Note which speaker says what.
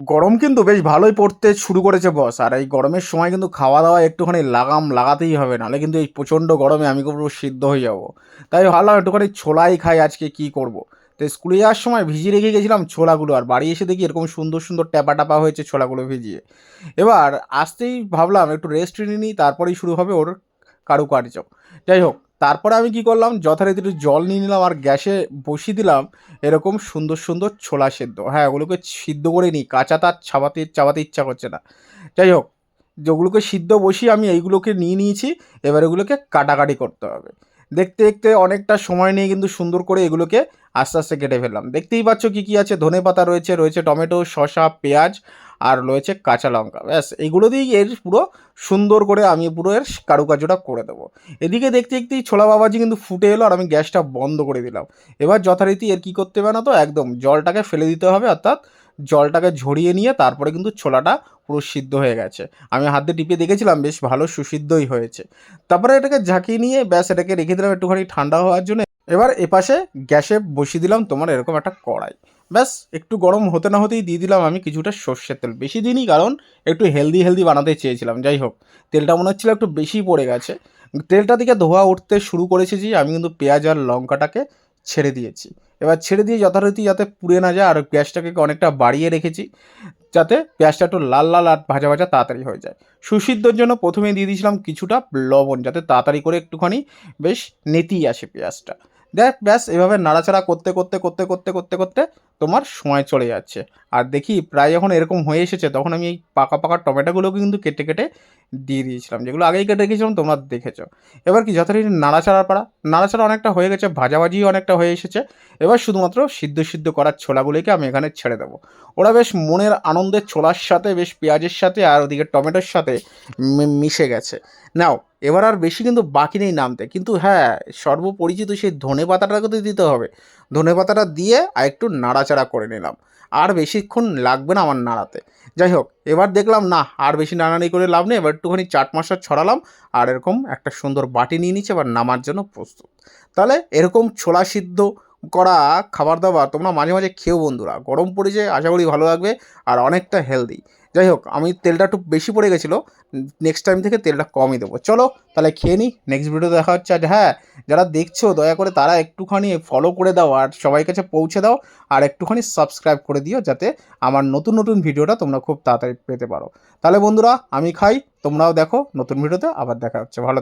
Speaker 1: গরম কিন্তু বেশ ভালোই পড়তে শুরু করেছে বস আর এই গরমের সময় কিন্তু খাওয়া দাওয়া একটুখানি লাগাম লাগাতেই হবে, নাহলে কিন্তু এই প্রচণ্ড গরমে আমি পুরো সিদ্ধ হয়ে যাব। তাই ভাবলাম একটুখানি ছোলাই খাই আজকে কি করব। তো স্কুলে যাওয়ার সময় ভিজিয়ে রেখে গেছিলাম ছোলাগুলো, আর বাড়ি এসে দেখি এরকম সুন্দর সুন্দর ট্যাপা টাপা হয়েছে ছোলাগুলো ভিজিয়ে। এবার আসতেই ভাবলাম একটু রেস্ট নিয়ে নিই, তারপরেই শুরু হবে ওর কারুকার্য। যাই হোক তারপরে আমি কি করলাম? যথারীতি জল নিয়ে নিলাম আর গ্যাসে বসিয়ে দিলাম। এরকম সুন্দর সুন্দর ছোলা সেদ্ধ। হ্যাঁ ওগুলোকে সিদ্ধ করে নিই। কাঁচা তার চাবাতে চাবাতে ইচ্ছা করছে না। যাই হোক, যেগুলোকে সিদ্ধ বসিয়ে আমি এইগুলোকে নিয়ে নিয়েছি। এবার এগুলোকে কাটাকাটি করতে হবে। দেখতে দেখতে অনেকটা সময় নিয়ে কিন্তু সুন্দর করে এগুলোকে আস্তে আস্তে কেটে ফেললাম। দেখতেই পাচ্ছ কী কী আছে? ধনে পাতা রয়েছে রয়েছে টমেটো, শসা, পেঁয়াজ। আর রয়েছে কাঁচা লঙ্কা। ব্যাস, এগুলো দিয়েই এর পুরো সুন্দর করে আমি পুরো এর কারুকার্যটা করে দেবো। এদিকে দেখতে দেখতেই ছোলা বাবাজি কিন্তু ফুটে এলো আর আমি গ্যাসটা বন্ধ করে দিলাম। এবার যথারীতি এর কী করতে হবে না তো একদম জলটাকে ফেলে দিতে হবে, অর্থাৎ জলটাকে ঝরিয়ে নিয়ে তারপরে কিন্তু ছোলাটা পুরো সিদ্ধ হয়ে গেছে। আমি হাত টিপে দেখেছিলাম, বেশ ভালো সুসিদ্ধই হয়েছে। তারপরে এটাকে ঝাঁকিয়ে নিয়ে ব্যাস এটাকে রেখে দিলাম একটুখানি ঠান্ডা হওয়ার জন্য। এবার এপাশে গ্যাসে বসিয়ে দিলাম তোমার এরকম একটা কড়াই। ব্যাস, একটু গরম হতে না হতেই দিয়ে দিলাম আমি কিছুটা সর্ষের তেল। বেশি দিনই কারণ একটু হেলদি হেলদি বানাতে চেয়েছিলাম। যাই হোক, তেলটা মনে হচ্ছিল একটু বেশি পড়ে গেছে। তেলটা দিকে ধোয়া উঠতে শুরু করেছে যে আমি কিন্তু পেঁয়াজ আর লঙ্কাটাকে ছেড়ে দিয়েছি। এবার ছেড়ে দিয়ে যথারীতি যাতে পুড়ে না যায়, আর গ্যাসটাকে অনেকটা বাড়িয়ে রেখেছি, যাতে পেঁয়াজটা একটু লাল লাল আর ভাজা ভাজা তাড়াতাড়ি হয়ে যায়। সুসিদ্ধর জন্য প্রথমে দিয়ে দিয়েছিলাম কিছুটা লবণ, যাতে তাড়াতাড়ি করে একটুখানি বেশ নেতিয়ে আসে পেঁয়াজটা। দেখ, ব্যাস, এভাবে নাড়াচাড়া করতে করতে করতে করতে করতে করতে তোমার সময় চলে যাচ্ছে। আর দেখি, প্রায় যখন এরকম হয়ে এসেছে, তখন আমি এই পাকা পাকা টমেটোগুলোকে কিন্তু কেটে কেটে দিয়ে দিয়েছিলাম, যেগুলো আগেই কেটে রেখেছিলাম, তোমরা দেখেছ। এবার কি, যথারীতি নাড়াচাড়া পাড়া নাড়াচাড়া অনেকটা হয়ে গেছে ভাজাভাজি অনেকটা হয়ে এসেছে। এবার শুধুমাত্র সিদ্ধ সিদ্ধ করার ছোলাগুলোকে আমি এখানে ছেড়ে দেবো। ওরা বেশ মনের আনন্দের ছোলার সাথে, বেশ পেঁয়াজের সাথে আর ওদিকে টমেটোর সাথে মিশে গেছে। নাও এবার আর বেশি কিন্তু বাকি নেই নামতে। কিন্তু হ্যাঁ সর্বপরিচিত সেই ধনে পাতাটাকে তো দিতে হবে। ধনে পাতাটা দিয়ে আর একটু নাড়াচাড়া করে নিলাম। আর বেশিক্ষণ লাগবে না আমার নাড়াতে। যাই হোক, এবার দেখলাম না, আর বেশি নাড়ানি করে লাভ নেই। এবার একটুখানি চাট মশলা ছড়ালাম আর এরকম একটা সুন্দর বাটি নিয়ে নিচ্ছে, এবার নামার জন্য প্রস্তুত। তাহলে এরকম ছোলা সিদ্ধ করা খাবার দাবার তোমরা মাঝে মাঝে খেও বন্ধুরা। গরম পড়েছে, আশা করি ভালো লাগবে আর অনেকটা হেলদি যাই হোক আমি তেলটা একটু বেশি পড়ে গেছিল নেক্সট টাইম থেকে তেলটা কমই দেবো। চলো, তাহলে খেয়ে নিই নেক্সট ভিডিও দেখা হচ্ছে আর হ্যাঁ যারা দেখছ, দয়া করে তারা একটুখানি ফলো করে দাও আর সবাই কাছে পৌঁছে দাও, আর একটুখানি সাবস্ক্রাইব করে দিও, যাতে আমার নতুন নতুন ভিডিওটা তোমরা খুব তাড়াতাড়ি পেতে পারো। তাহলে বন্ধুরা, আমি খাই, তোমরাও দেখো, নতুন ভিডিওতে আবার দেখা হচ্ছে। ভালো